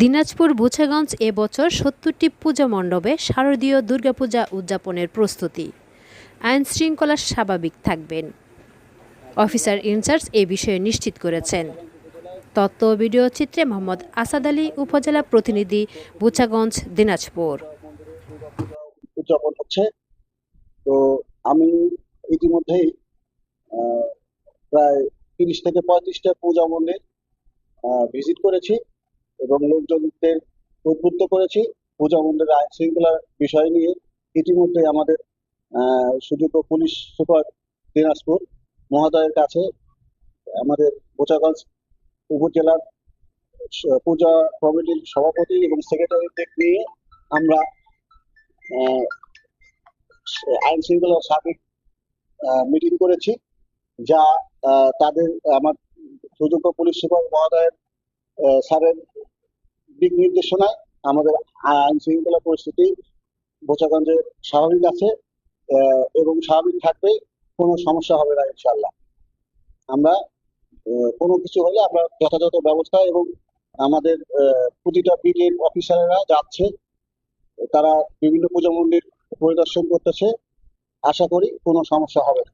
দিনাজপুর, বুছাগঞ্জ এবছর সত্তরটি পূজা মণ্ডপে শারদীয় দুর্গাপূজা উদযাপনের প্রস্তুতি। আইন শৃঙ্খলা স্বাভাবিক থাকবেন। অফিসার ইনচার্জ এ বিষয়ে নিশ্চিত করেছেন। ও ভিডিও চিত্রে মোহাম্মদ আসাদ আলী, উপজেলা প্রতিনিধি, বুছাগঞ্জ, দিনাজপুর। উদযাপন হচ্ছে। তো আমি ইতিমধ্যেই প্রায় তিরিশ থেকে পঁয়ত্রিশটা পূজা মন্দির ভিজিট করেছি। এবং লোকজনদের উদ্বুদ্ধ করেছি। পূজা মন্দিরের আইন শৃঙ্খলার বিষয় নিয়ে। ইতিমধ্যে আমাদের সুযোগ্য পুলিশ সুপার দিনাজপুর মহোদয়ের কাছে আমাদের বোচাগঞ্জ উপজেলার পূজা কমিটির সভাপতি এবং সেক্রেটারিদের নিয়ে আমরা আইন শৃঙ্খলা সার্বিক মিটিং করেছি। যা তাদের, আমার সুযোগ্য পুলিশ সুপার মহোদয়ের স্যারের দিক নির্দেশনায় আমাদের আইন শৃঙ্খলা পরিস্থিতি বোচাগঞ্জে স্বাভাবিক আছে এবং স্বাভাবিক থাকবে কোনো সমস্যা হবে না ইনশাল্লাহ আমরা কোনো কিছু হলে আমরা যথাযথ ব্যবস্থা এবং আমাদের প্রতিটা বিডিএম অফিসারেরা যাচ্ছে, তারা বিভিন্ন পূজা মন্দির পরিদর্শন করতেছে, আশা করি কোনো সমস্যা হবে না।